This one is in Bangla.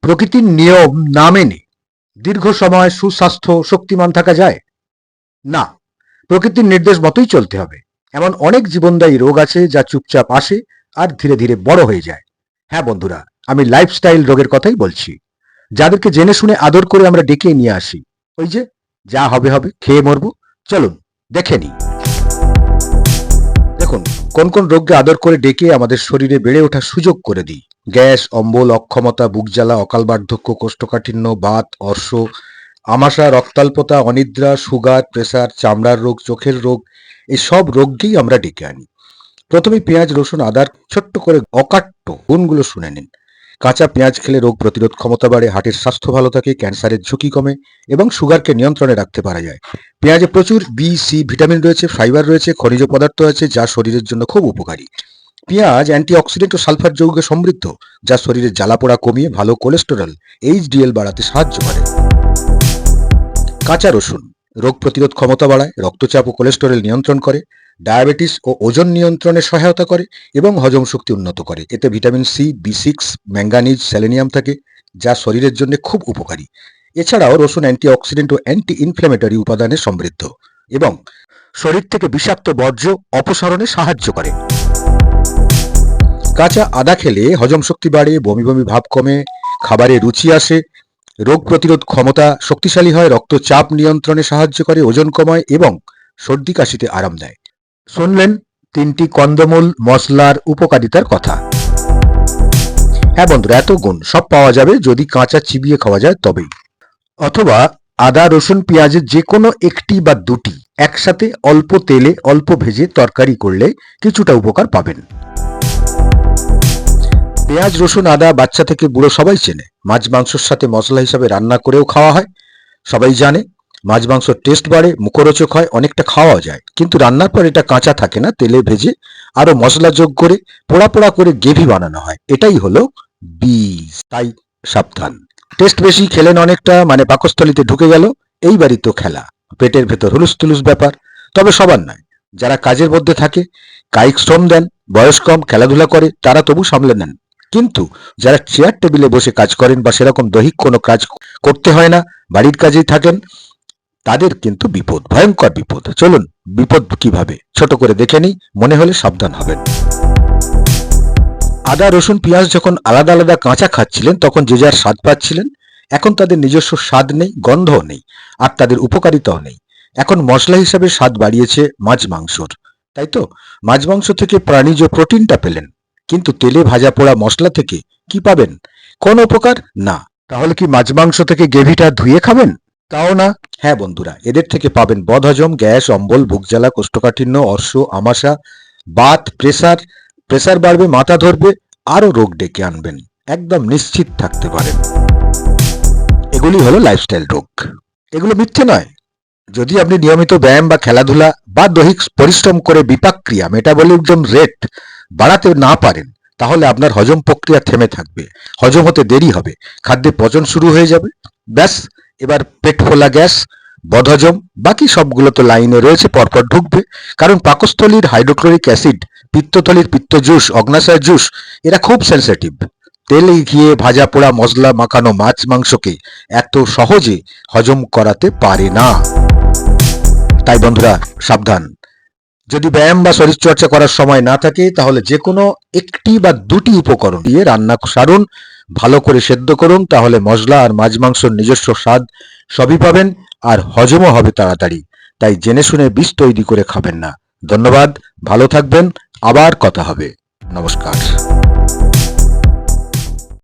প্রকৃতির নিয়ম না মেনে দীর্ঘ সময় সুস্বাস্থ্য শক্তিমান থাকা যায়? না, প্রকৃতির নির্দেশ মতোই চলতে হবে। এমন অনেক জীবনদায়ী রোগ আছে যা চুপচাপ আসে আর ধীরে ধীরে বড় হয়ে যায়। হ্যাঁ বন্ধুরা, আমি লাইফস্টাইল রোগের কথাই বলছি। যাদেরকে জেনে শুনে আদর করে আমরা ডেকে নিয়ে আসি। ওই যে, যা হবে হবে, খেয়ে মরবো। চলুন, দেখে নিই। কোন কোন রোগকে আদর করে ডেকে আমাদের শরীরে বেড়ে ওঠার সুযোগ করে দিই? গ্যাস, অম্বল, অক্ষমতা, বুক জ্বালা অকাল বার্ধক্য কোষ্ঠকাঠিন্য, বাত, অর্শ, আমাশা, রক্তাল্পতা, অনিদ্রা, সুগার, প্রেসার, চামড়ার রোগ, চোখের রোগ এই সব রোগকেই আমরা ডেকে আনি। প্রথমে পেঁয়াজ, রসুন, আদার ছোট্ট করে অকাট্য গুণগুলো শুনে নিন। কাঁচা পেঁয়াজ খেলে রোগ প্রতিরোধ ক্ষমতা বাড়ে হার্টের স্বাস্থ্য ভালো থাকে, ক্যান্সারের ঝুঁকি কমে এবং সুগারকে নিয়ন্ত্রণে রাখতে পারা যায়। পেঁয়াজে প্রচুর বি সি ভিটামিন রয়েছে, ফাইবার রয়েছে, খনিজ পদার্থ আছে, যা শরীরের জন্য খুব উপকারী। পেঁয়াজ অ্যান্টিঅক্সিডেন্ট ও সালফার যৌগে সমৃদ্ধ, যা শরীরের জ্বালাপোড়া কমিয়ে ভালো কোলেস্টেরল এইচডিএল বাড়াতে সাহায্য করে। কাঁচা রসুন, রোগ প্রতিরোধ ক্ষমতা বাড়ায়, রক্তচাপ ও কোলেস্টেরল নিয়ন্ত্রণ করে ডায়াবেটিস ও ওজন নিয়ন্ত্রণে সহায়তা করে এবং হজম শক্তি উন্নত করে। এতে vitamin C, B six, manganese, selenium থাকে, যা শরীরের জন্য খুব উপকারী। এছাড়াও রসুন অ্যান্টিঅক্সিডেন্ট ও অ্যান্টি ইনফ্ল্যামেটরি উপাদানে সমৃদ্ধ এবং শরীর থেকে বিষাক্ত বর্জ্য অপসারণে সাহায্য করে। কাঁচা আদা খেলে হজম শক্তি বাড়ে, বমি বমি ভাব কমে, খাবারে রুচি আসে, রোগ প্রতিরোধ ক্ষমতা শক্তিশালী হয়, রক্তচাপ নিয়ন্ত্রণে সাহায্য করে, ওজন কমায় এবং সর্দি কাশিতে আরাম দেয়। শুনলেন তিনটি কন্দমূল মশলার উপকারিতার কথা। হ্যাঁ বন্ধুরা, এত গুণ, সব পাওয়া যাবে যদি কাঁচা চিবিয়ে খাওয়া যায় তবেই। অথবা আদা, রসুন, পেঁয়াজের যে কোনো একটি বা দুটি একসাথে অল্প তেলে, অল্প ভেজে তরকারি করলে কিছুটা উপকার পাবেন। পেঁয়াজ, রসুন, আদা বাচ্চা থেকে বুড়ো সবাই চেনে। মাছ, মাংসের সাথে মশলা হিসাবে রান্না করেও খাওয়া হয়। সবাই জানে মাছ মাংসর টেস্ট বাড়ে, মুখরোচক হয়, অনেকটা খাওয়া যায়। কিন্তু রান্নার পর এটা কাঁচা থাকে না, তেলে ভেজে আরও মশলা যোগ করে, পোড়া পোড়া করে গ্রেভি বানানো হয়। এটাই হলো বীজ। তাই সাবধান। টেস্ট বেশি, খেলেন অনেকটা মানে পাকস্থলিতে ঢুকে গেল, এইবারই তো খেলা। পেটের ভেতর হুলুস তুলুস ব্যাপার, তবে সবার নয়। যারা কাজের মধ্যে থাকে, কায়িক শ্রম দেন, বয়স কম, খেলাধুলা করে, তারা তবু সামলে নেন। কিন্তু যারা চেয়ার টেবিলে বসে কাজ করেন বা সেরকম দৈহিক কোনো কাজ করতে হয় না, বাড়ির কাজেই থাকেন তাদের কিন্তু বিপদ, ভয়ঙ্কর বিপদ। চলুন, বিপদ কীভাবে? ছোট করে দেখে নিই, মনে হলে সাবধান হবেন। আদা, রসুন, পেঁয়াজ যখন আলাদা আলাদা কাঁচা খাচ্ছিলেন, তখন যে যার স্বাদ পাচ্ছিলেন। এখন তাদের নিজস্ব স্বাদ নেই, গন্ধও নেই, আর তাদের উপকারিতাও নেই। এখন মশলা হিসাবে স্বাদ বাড়িয়েছে মাছ মাংসর। তাই তো? মাছ মাংস থেকে প্রাণীজ প্রোটিনটা পেলেন। কিন্তু তেলে ভাজা পোড়া মশলা থেকে কি পাবেন? কোন উপকার? না। তাহলে কি মাছ মাংস থেকে গ্রেভিটা ধুয়ে খাবেন? তাও না। হ্যাঁ বন্ধুরা, এদের থেকে পাবেন বদহজম, গ্যাস, অম্বল বুকজ্বালা কোষ্ঠকাঠিন্য অর্শ আমাশা, বাত, প্রেসার। প্রেসার বাড়বে, মাথা ধরবে, আরও রোগ ডেকে আনবেন। একদম নিশ্চিত থাকতে পারেন। এগুলি হলো লাইফস্টাইল রোগ। এগুলো মিথ্যে নয়। যদি আপনি নিয়মিত ব্যায়াম বা খেলাধুলা বা দৈহিক পরিশ্রম করে বিপাক ক্রিয়া মেটাবলিজম রেট বাড়াতে না পারেন, তাহলে আপনার হজম প্রক্রিয়া থেমে থাকবে। হজম হতে দেরি হবে। খাদ্যে পচন শুরু হয়ে যাবে। ব্যাস এবার পেট ফোলা গ্যাস, বদহজম, বাকি সবগুলো তো লাইনে রয়েছে, পরপর ঢুকবে। কারণ পাকস্থলীর হাইড্রোক্লোরিক অ্যাসিড, পিত্তথলির পিত্ত জুস অগ্নাশয় জুস, এরা খুব সেন্সিটিভ তেলে ঘিয়ে ভাজা পোড়া মশলা মাখানো মাছ মাংসকে এত সহজে হজম করাতে পারে না। তাই বন্ধুরা, সাবধান। যদি ব্যায়াম বা শরীরচর্চা করার সময় না থাকে, তাহলে যে কোনো একটি বা দুটি উপকরণ দিয়ে রান্না সারুন। ভালো করে সেদ্ধ করুন, তাহলে মশলা আর মাছ মাংসর নিজস্ব স্বাদ সবই পাবেন আর হজমও হবে তাড়াতাড়ি। তাই জেনে শুনে বিষ তৈরি করে খাবেন না। ধন্যবাদ, ভালো থাকবেন, আবার কথা হবে। নমস্কার।